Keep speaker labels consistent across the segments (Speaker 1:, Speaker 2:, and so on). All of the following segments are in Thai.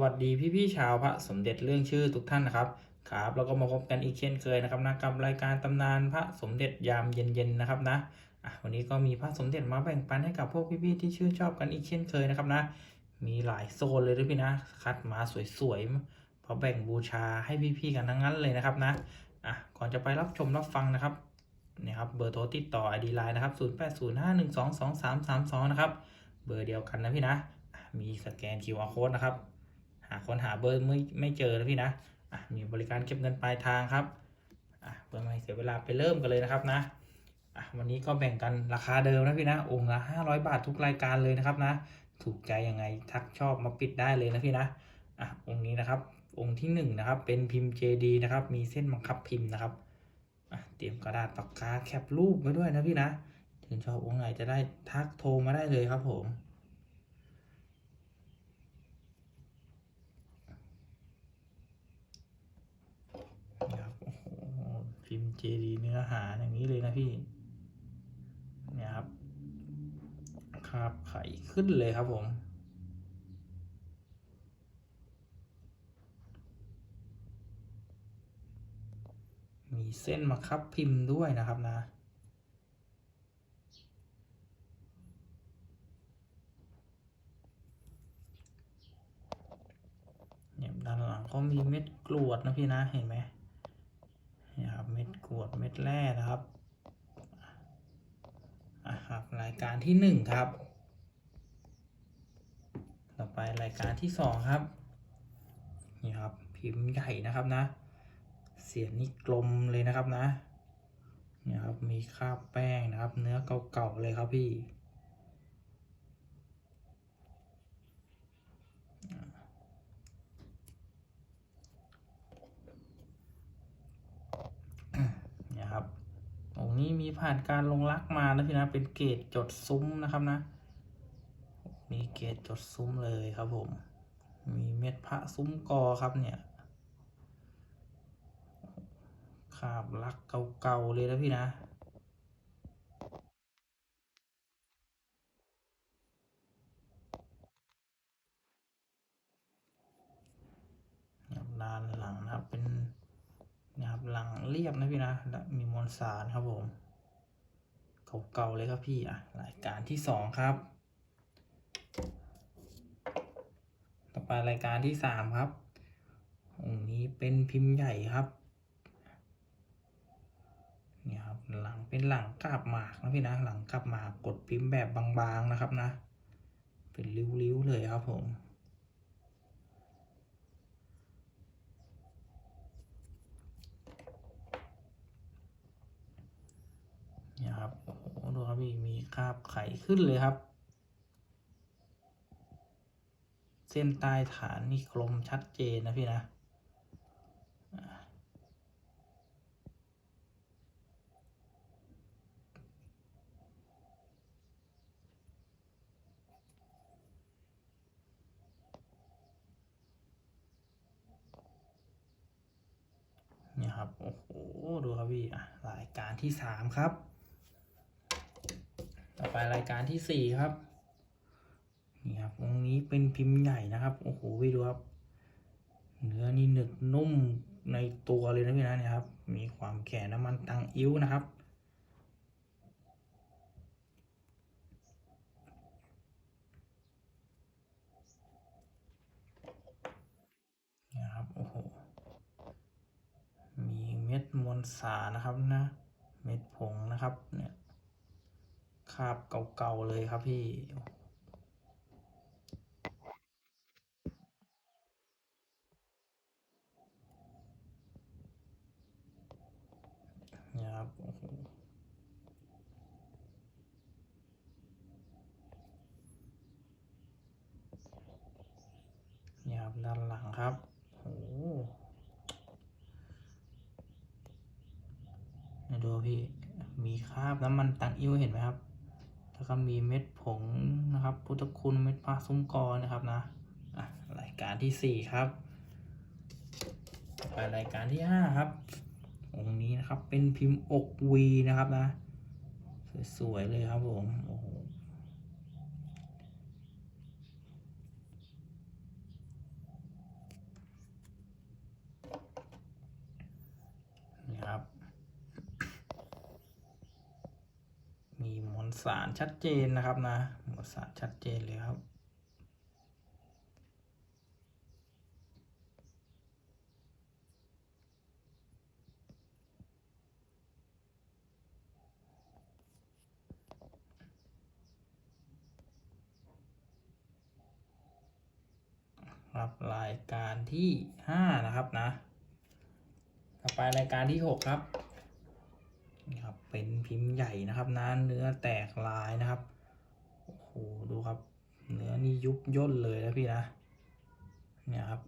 Speaker 1: สวัสดีพี่ๆชาวพระสมเด็จเรื่องชื่อทุกท่านนะครับครับแล้วก็มาพบกันอีกเช่นเคยนะครับนะกับรายการตำนานพระสมเด็จยามเย็นๆนะครับนะวันนี้ก็มีพระสมเด็จมาแบ่งปันให้กับพวกพี่ๆที่ชื่นชอบกันอีกเช่นเคยนะครับนะ มีหลายโซนเลยด้วยพี่นะคัดมาสวยๆพอแบ่งบูชาให้พี่ๆกันทั้งนั้นเลยนะครับนะอะก่อนจะไปรับชมรับฟังนะครับเนี่ยครับเบอร์โทรติดต่อ ID Line นะครับ0805122332นะครับเบอร์เดียวกันนะพี่นะอะมีสแกน QR Code นะครับ หาค้นหาเบอร์ไม่ไม่เจอแล้วพี่นะอะมีบริการเก็บเงินปลายทางครับอะเพื่อไม่เสียเวลาไปเริ่มกันเลยนะครับนะอะวันนี้ก็แบ่งกันราคาเดิมนะพี่นะองค์ละ500 บาททุกรายการเลยนะครับนะ ถูกใจยังไงทักชอบมาปิดได้เลยนะพี่นะอะองค์นี้นะครับ องค์ที่หนึ่งนะครับเป็นพิมพ์ JD นะครับ มีเส้นบังคับพิมพ์นะครับอะเตรียมกระดาษปากกาแคปรูปไว้ด้วยนะพี่นะถึงชอบองค์ไหนจะได้ทักโทรมาได้เลยครับผม นะครับโอ้โห พิมพ์เจดีเนื้อหาอย่างนี้เลยนะพี่เนี่ยครับคาบไข่ขึ้นเลยครับผมมีเส้นมาคับพิมพ์ด้วยนะครับนะ เนี่ยด้านหลังเขามีเม็ดกรวดนะพี่นะเห็นไหม ม็ดกรวดเม็ดแร่นะครับอะครับรายการที่หนึ่งครับ ต่อไปรายการที่สองครับ นี่ครับพิมพ์ใหญ่นะครับนะ เสียงนี่กลมเลยนะครับนะ เนี่ยครับมีคราบแป้งนะครับ เนื้อเก่าๆเลยครับพี่ เนี่ยครับ ตรง นี้มีผ่านการลงลักมานะพี่นะเป็นเกรดจดซุ้มนะครับนะ มีเกรดจดซุ้มเลยครับผม มีเม็ดพระซุ้มกอครับเนี่ยขาบลักเก่าๆเลยนะพี่นะนะครับด้านหลังนะครับเป็น นะครับหลังเรียบนะพี่นะมีมวลสารครับผมเก่าๆเลยครับพี่อะรายการที่สองครับ ต่อไปรายการที่สามครับองค์นี้เป็นพิมพ์ใหญ่ครับนี่ครับหลังเป็นหลังกาบหมากนะพี่นะหลังกาบหมากกดพิมพ์แบบบางๆนะครับนะ เป็นริ้วๆเลยครับผม เนี่ย ครับโอ้โหดูครับพี่มีคราบไขขึ้นเลยครับ เส้นใต้ฐานนี่กลมชัดเจนนะพี่นะเนี่ยครับ โอ้โห ดูครับพี่อะรายการที่สามครับ ต่อไปรายการที่สี่ครับ นี่ครับตรงนี้เป็นพิมพ์ใหญ่นะครับ โอ้โหพี่ดูครับ เนื้อนี่หนึบนุ่มในตัวเลยนะพี่นะเนี่ยครับ มีความแก่น้ำมันตังอิ้วนะครับนะครับโอ้โห มีเม็ดมวลสารนะครับนะ เม็ดผงนะครับเนี่ยาบเก่าๆเลยครับพี่นี่ครับโอ้โหนี่ครับด้านหลังครับโอ้โหนี่ดูพี่ มีคราบน้ำมันตังอิ้วเห็นไหมครับ แล้วก็มีเม็ดผงนะครับ พุทธคุณเม็ดพระซุ้มกอนะครับนะรายการที่สี่ครับไปรายการที่ห้าครับองค์นี้นะครับเป็นพิมพ์อกวีนะครับนะ สวยๆเลยครับผมโอ้โห สารชัดเจนนะครับนะ หมวดสารชัดเจนเลยครับครับรายการที่ห้านะครับนะ ต่อไปรายการที่หกครับ ครับเป็นพิมพ์ใหญ่นะครับนะเนื้อแตกลายนะครับโอ้โหดูครับ เนื้อนี่ยุบย่นเลยนะพี่นะเนี่ยครับ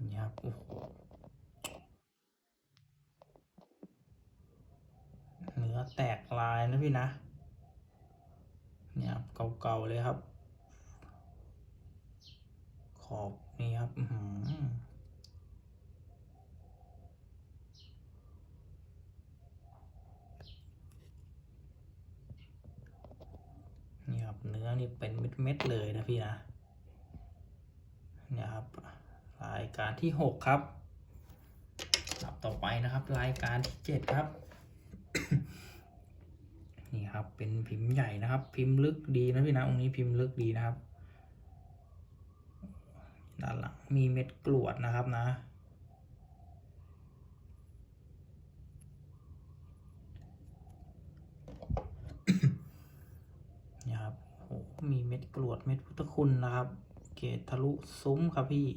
Speaker 1: นี่ครับโอ้โหเนื้อแตกลายนะพี่นะเนี่ยครับเก่าๆเลยครับ ขอบ นี่ครับนี่ครับเนื้อนี่เป็นเม็ดๆเลยนะพี่นะเนี่ยครับรายการที่หกครับครับต่อไปนะครับ รายการที่เจ็ดครับ นี่ครับเป็นพิมพ์ใหญ่นะครับ พิมพ์ลึกดีนะพี่นะองค์นี้พิมพ์ลึกดีนะครับ ด้านหลังมีเม็ดกรวดนะครับนะ นี่ครับโอ้โหมีเม็ดกรวดเม็ดพุทธคุณนะครับ เกตทะลุซุ้มครับพี่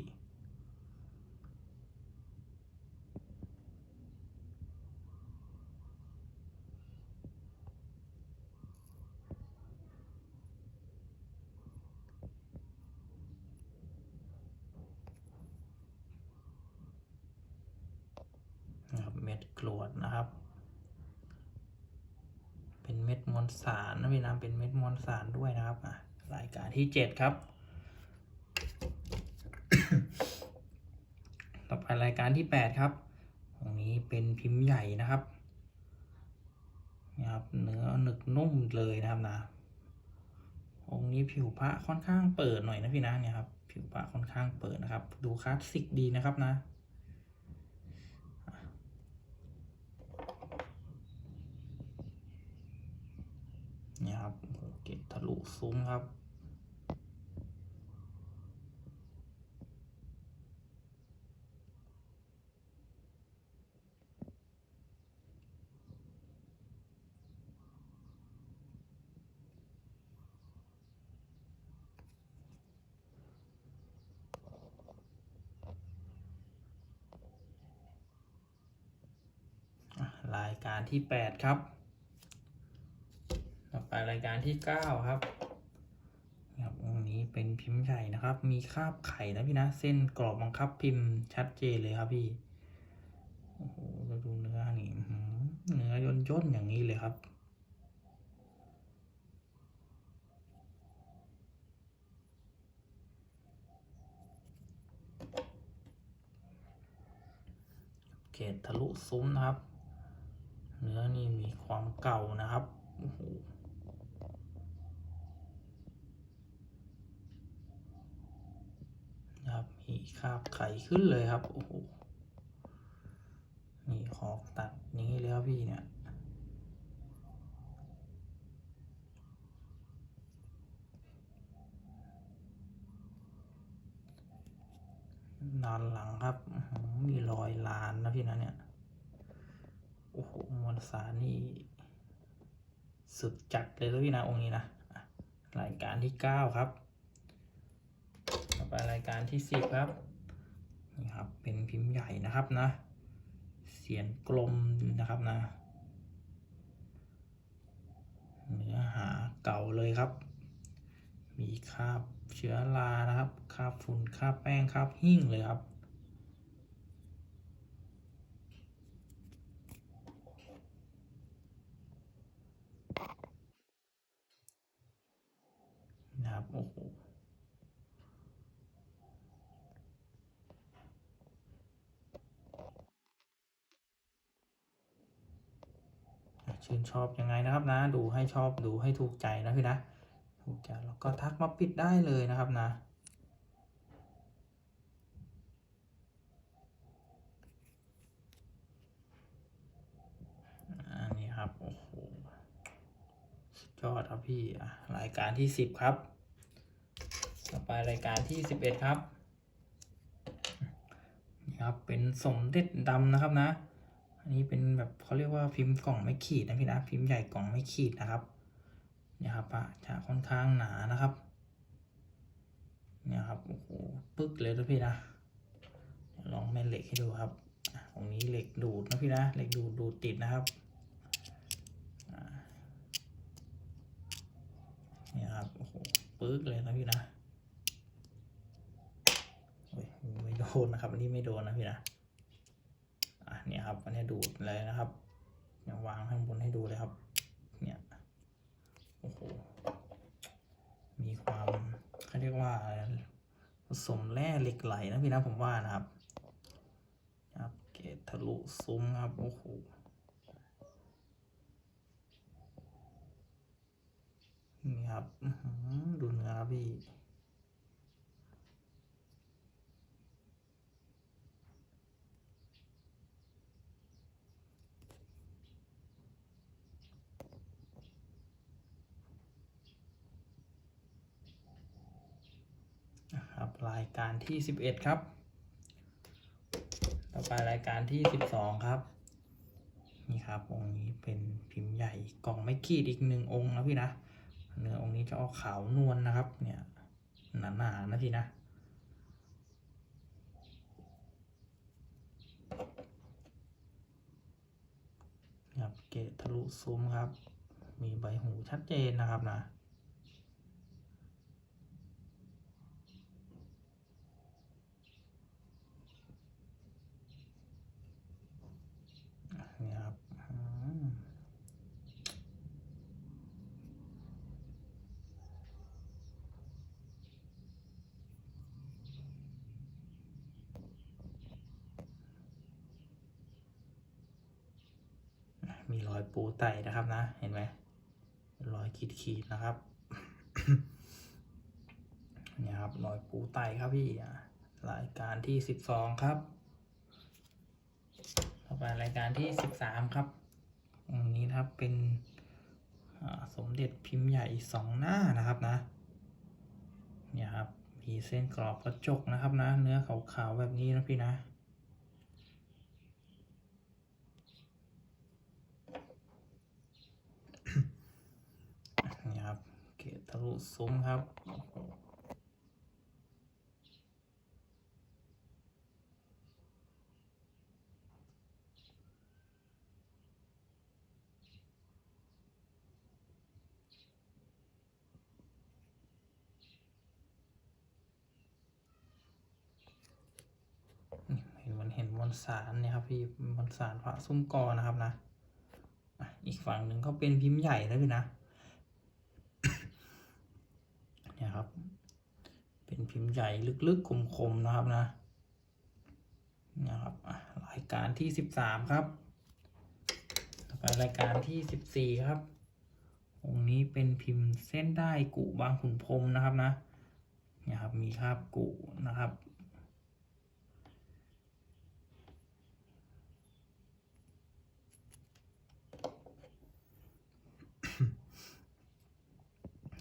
Speaker 1: นะครับเม็ดกรวด นะครับ เป็นเม็ดมวลสารนะพี่นะเป็นเม็ดมวลสารด้วยนะครับอะรายการที่เจ็ดครับ ต่อไปรายการที่แปดครับตรงนี้เป็นพิมพ์ใหญ่นะครับนี่ครับเนื้อหนึกนุ่มเลยนะครับนะองค์นี้ผิวพระค่อนข้างเปิดหน่อยนะพี่นะเนี่ยครับผิวพระค่อนข้างเปิดนะครับ ดูคลาสสิกดีนะครับนะ นี่ครับเก็บทะลุซุ้มครับ รายการที่แปดครับ ต่อไปรายการที่เก้าครับครับองค์นี้เป็นพิมพ์ใหญ่นะครับ มีคราบไข่นะพี่นะ เส้นกรอบบังคับพิมพ์ชัดเจนเลยครับพี่โอ้โหเราดูเนื้อนี่เนื้อย่นย่นอย่างนี้เลยครับเกตทะลุซุ้มนะครับ เนื้อนี่มีความเก่านะครับโอ้โห นะครับมีคาบไข่ขึ้นเลยครับ โอ้โห นี่ขอกตัดนี้เลยครับพี่เนี่ย ด้านหลังครับ มีรอยลานนะพี่นะเนี่ย โอ้โห มวลสารนี่ สุดจัดเลยแล้วพี่นะองค์นี้นะ รายการที่เก้าครับ รายการที่สิบครับนี่ครับ เป็นพิมพ์ใหญ่นะครับนะ เสียนกลมนะครับนะ เนื้อหาเก่าเลยครับ มีคราบเชื้อรานะครับ คราบฝุ่น คราบแป้ง คราบหิ้งเลยครับนะครับ ชื่นชอบยังไงนะครับนะ ดูให้ชอบดูให้ถูกใจนะคือนะ ถูกใจแล้วก็ทักมาปิดได้เลยนะครับนะ อันนี้ครับ โอ้โหยอดครับพี่รายการที่สิบครับ ต่อไปรายการที่สิบเอ็ดครับนี่ครับ เป็นสมเด็จดำนะครับนะ อันนี้เป็นแบบเขาเรียกว่าพิมพ์กล่องไม่ขีดนะพี่นะพิมพ์ใหญ่กล่องไม่ขีดนะครับเนี่ยครับอะจะค่อนข้างหนานะครับ เนี่ยครับโอ้โหปึ๊กเลยนะพี่นะลองแม่เหล็กให้ดูครับอะตรงนี้เหล็กดูดนะพี่นะเหล็กดูดดูดติดนะครับเนี่ยครับโอ้โหปึ๊กเลยนะพี่นะโอ้ยไม่โดนนะครับอันนี้ไม่โดนนะพี่นะ เนี่ยครับอันนี้ดูดเลยนะครับเนี่ยวางข้างบนให้ดูเลยครับ เนี่ยโอ้โหมีความเขาเรียกว่าผสมแร่เหล็กไหลนะพี่นะผมว่านะครับครับเกตทะลุซุ้มครับโอ้โหนี่ครับดูเนื้อครับพี่ นะครับรายการที่สิบเอ็ดครับ ต่อไปรายการที่สิบสองครับ นี่ครับองค์นี้เป็นพิมพ์ใหญ่กล่องไม่ขีดอีกหนึ่งองค์นะพี่นะ เนื้อองค์นี้จะออกขาวนวลนะครับ เนี่ยหนาๆนะพี่นะครับเกตทะลุซุ้มครับ มีใบหูชัดเจนนะครับนะ นี่ครับอืม มีรอยปูไตนะครับนะ เห็นไหมรอยขีดขีดๆนะครับเนี่ยครับรอยปูไตครับพี่รายการที่สิบสองครับต่อไปรายการที่สิบสามครับองนี้นะครับเป็นสมเด็จพิมพ์ใหญ่สองหน้านะครับนะ เนี่ยครับมีเส้นกรอบกระจกนะครับนะ เนื้อขาวๆแบบนี้นะพี่นะ นี่ครับ เกตทะลุ ซุ้มครับ เห็นมันเห็นมวลสารเนี่ยครับพี่มวลสารพระซุ้มกอนะครับนะ อีกฝั่งหนึ่งก็เป็นพิมพ์ใหญ่นะพี่นะ เนี่ยครับ เป็น พิมพ์ใหญ่ลึกๆ คมๆ นะครับนะนี่ครับรายการที่สิบสามครับไปรายการที่สิบสี่ครับองค์นี้เป็นพิมพ์เส้นได้กุบางขุนพรมนะครับนะเนี่ยครับมีคราบกุนะครับ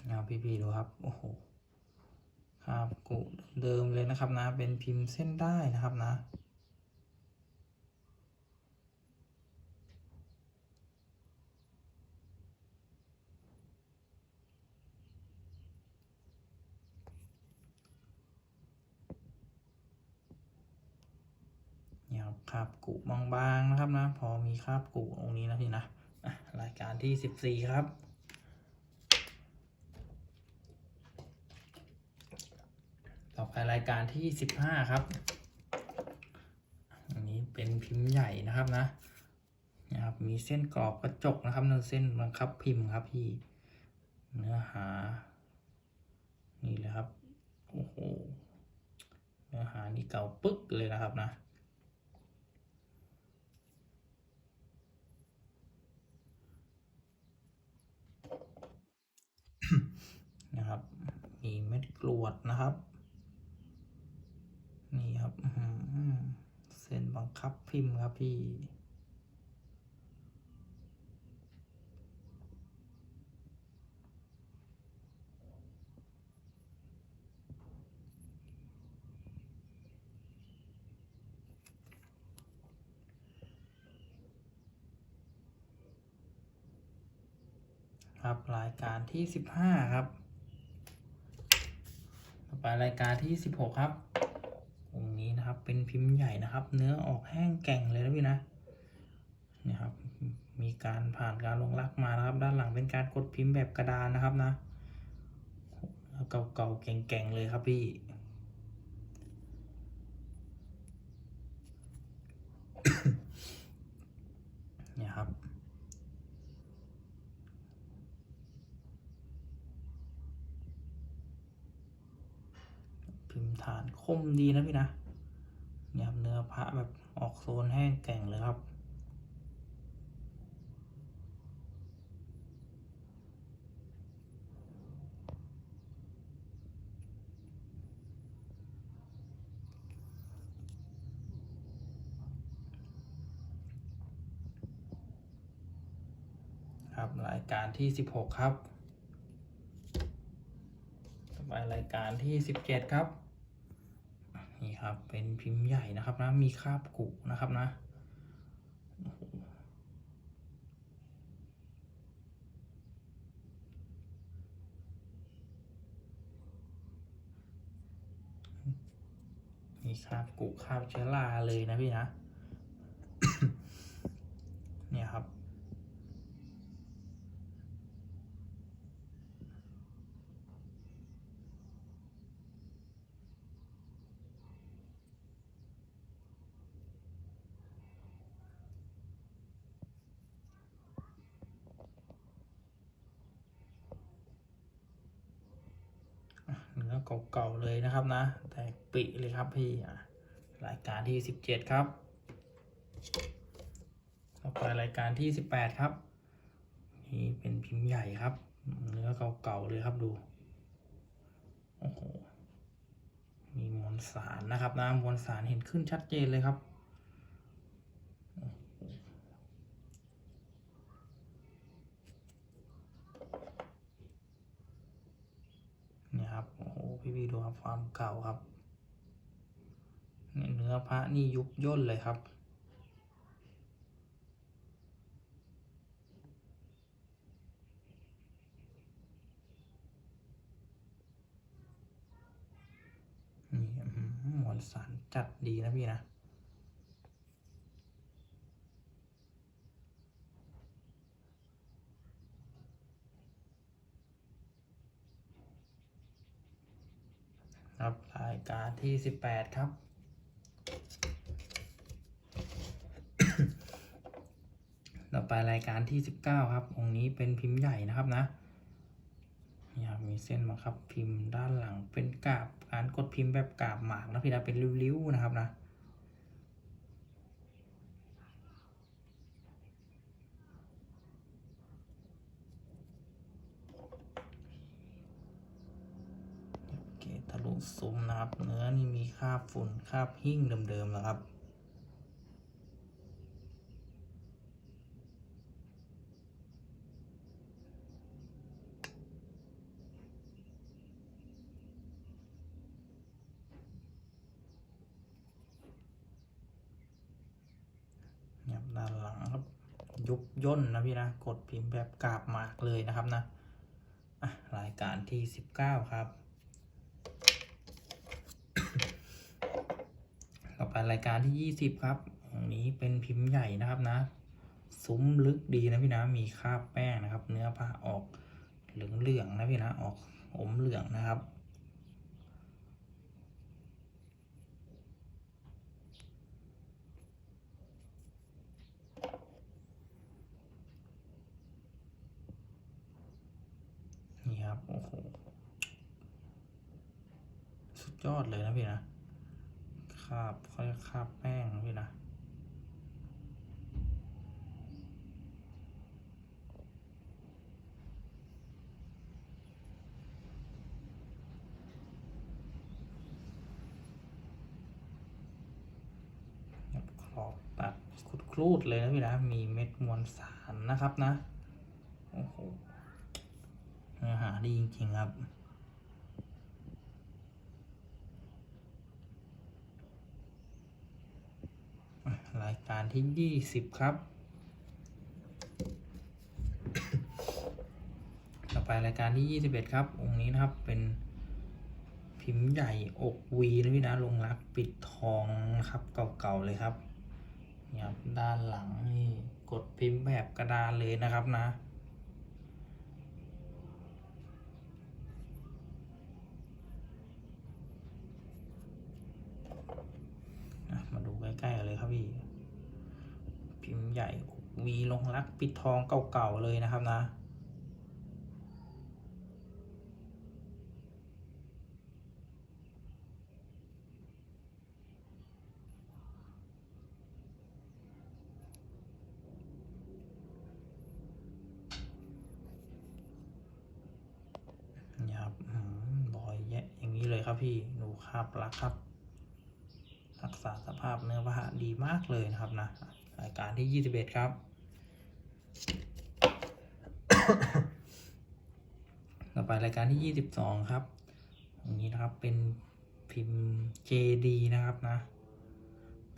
Speaker 1: นะครับพี่ๆดูครับ โอ้โห ครับกุเดิมเลยนะครับนะ เป็นพิมพ์เส้นได้นะครับนะ เนี่ยครับคราบกุบางๆนะครับนะ พอมีคราบกุองนี้นะพี่นะอะรายการที่สิบสี่ครับ อไปรายการที่สิบห้าครับ อันนี้เป็นพิมพ์ใหญ่นะครับนะนะครับมีเส้นกรอบกระจกนะครับเนื้อเส้นบังคับพิมพ์ครับพี่เนื้อหา นี่เลยครับโอ้โหเนื้อหานี่เก่าปึ๊กเลยนะครับนะนะครับ มีเม็ดกรวดนะครับ นี่ครับเส้นบังคับพิมพ์ครับพี่ครับรายการที่สิบห้าครับ ต่อไปรายการที่สิบหกครับ นะครับ เป็นพิมพ์ใหญ่นะครับ เนื้อออกแห้งแก่งเลยนะพี่นะนี่ครับ มีการผ่านการลงลักมานะครับ ด้านหลังเป็นการกดพิมพ์แบบกระดานนะครับนะเก่าๆแก่งๆเลยครับพี่เนี่ยครับพิมพ์ฐานคมดีนะพี่นะ ยับเนื้อพระแบบออกโซนแห้งแก่งเลยครับ ครับรายการที่สิบหกครับ ต่อไปรายการที่สิบเจ็ดครับ ครับ เป็นพิมพ์ใหญ่นะครับนะ มีคราบกุนะครับนะมีคราบกุคราบเชื้อราเลยนะพี่นะ เนี่ยครับ เนื้อ เก่าๆเลยนะครับนะ แตกปิเลยครับพี่รายการที่สิบเจ็ดครับต่อไปรายการที่สิบแปดครับ นี่เป็นพิมพ์ใหญ่ครับ เนื้อเก่าๆเลยครับดู โอ้โห มีมวลสารนะครับนะมวลสารเห็นขึ้นชัดเจนเลยครับ เนี่ยครับ โอ้โห พี่พี่ดูครับความเก่าครับเนื้อพระนี่ยุบย่นเลยครับ นี่หมอนสารจัดดีนะพี่นะ ครับรายการที่สิบแปดครับ ต่อไปรายการที่สิบเก้าครับ องค์นี้เป็นพิมพ์ใหญ่นะครับนะนี่ครับมีเส้นมาครับพิมพ์ด้านหลังเป็นกาบการกดพิมพ์แบบกาบหมากนะพี่นะเป็นริ้วๆนะครับนะ เกตทะลุ ซุ้มนะครับ เนื้อนี่มีคราบฝุ่นคราบหิ้งเดิมๆแล้วครับเนี่ยด้านหลังครับ ยุบย่นนะพี่นะ กดพิมพ์แบบกาบหมากเลยนะครับนะอะรายการที่สิบเก้าครับ ต่อ ไปรายการที่ยี่สิบครับอันนี้เป็นพิมพ์ใหญ่นะครับนะ ซุ้มลึกดีนะพี่นะ มีคราบแป้งนะครับ เนื้อผ้าออกเหลืองๆนะพี่นะ ออกอมเหลืองนะครับ นี่ครับ โอ้โห สุดยอดเลยนะพี่นะาบเขาเรียคาบแป้งนะพี่นะขอบตัดคุดครูดเลยนะพี่นะ มีเม็ดมวลสารนะครับนะ โอ้โหเนื้อหาดีจริงๆครับ รายการที่ยี่สิบครับไปรายการที่21ครับ องค์นี้นะครับเป็นพิมพ์ใหญ่อกวีนะพี่นะลงรักปิดทองนะครับเก่าๆเลยครับเนี่ยครับด้านหลังนี่กดพิมพ์แบบกระดานเลยนะครับนะอะมาดูใกล้ๆกันเลยครับพี่ พิมพ์ใหญ่วีลงรักปิดทองเก่าๆเลยนะครับนะ นี่ครับอืมรอยแยะอย่างนี้เลยครับพี่ดูคาบลักครับ รักษาสภาพเนื้อผ้าดีมากเลยนะครับนะ รายการที่ 21 ครับ ต่อไปรายการที่ 22 ครับอันนี้นะครับเป็นพิมพ์ JD นะครับนะ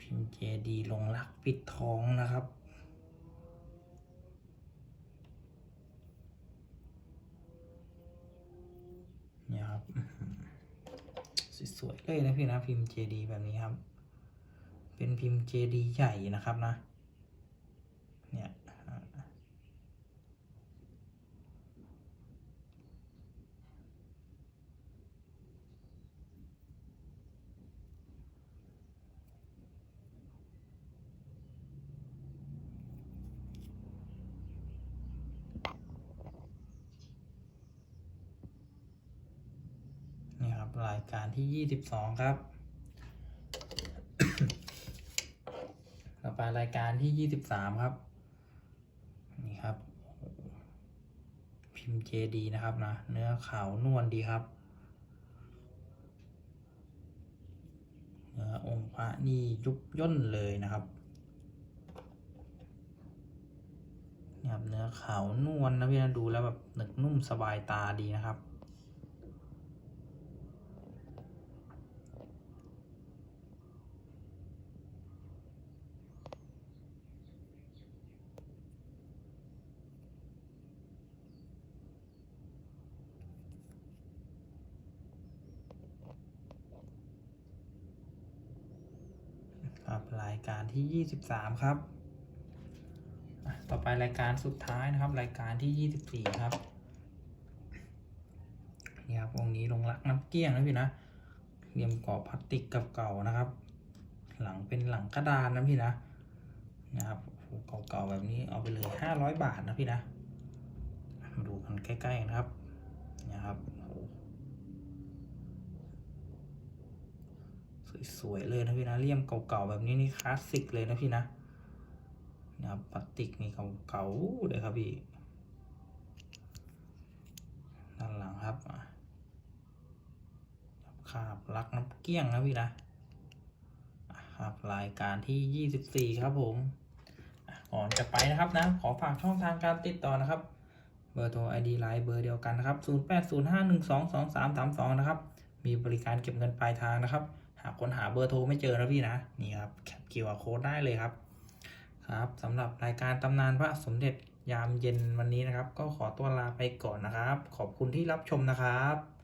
Speaker 1: พิมพ์ JD ลงรักปิดท้องนะครับเนี่ยครับสวยๆเลยนะพี่นะพิมพ์ JD แบบนี้ครับ เป็นพิมพ์ JD ใหญ่นะครับนะ เนี่ยนี่ครับรายการที่ 22 ครับ ต่อไปรายการที่23ครับ นี่ครับ พิมพ์ JD นะครับนะ เนื้อขาวนวลดีครับ เนื้อองค์พระนี่ยุบย่นเลยนะครับนี่ครับเนื้อขาวนวลนะพี่นะดูแล้วแบบหนึกนุ่มสบายตาดีนะครับ ครับรายการที่ 23 ครับ ต่อไปรายการสุดท้ายนะครับ รายการที่ 24 ครับนี่ครับองค์นี้ลงรักน้ำเกลี้ยงนะพี่นะเหลี่ยมกรอบพลาสติกเก่าๆนะครับ หลังเป็นหลังกระดานนะพี่นะนะครับโอ้โหเก่าๆแบบนี้เอาไปเลย 500 บาทนะพี่นะมาดูกันใกล้ๆนะครับโอ้โห สวยเลยนะพี่นะเลี่ยมเก่าๆแบบนี้นี่คลาสสิกเลยนะพี่นะนะครับพลาสติกนี่เก่าๆเลยครับพี่ด้านหลังครับคาบลักน้ำเกลี้ยงนะพี่นะครับรายการที่ 24 ครับผมก่อนจะไปนะครับนะ ขอฝากช่องทางการติดต่อนะครับ เบอร์โทร ID ไลน์เบอร์เดียวกันนะครับ 0805122332 นะครับ มีบริการเก็บเงินปลายทางนะครับากคนหาเบอร์โทรไม่เจอนะพี่นะ นี่ครับแคป QR code ได้เลยครับ ครับสำหรับรายการตำนานพระสมเด็จยามเย็นวันนี้นะครับ ก็ขอตัวลาไปก่อนนะครับ ขอบคุณที่รับชมนะครับ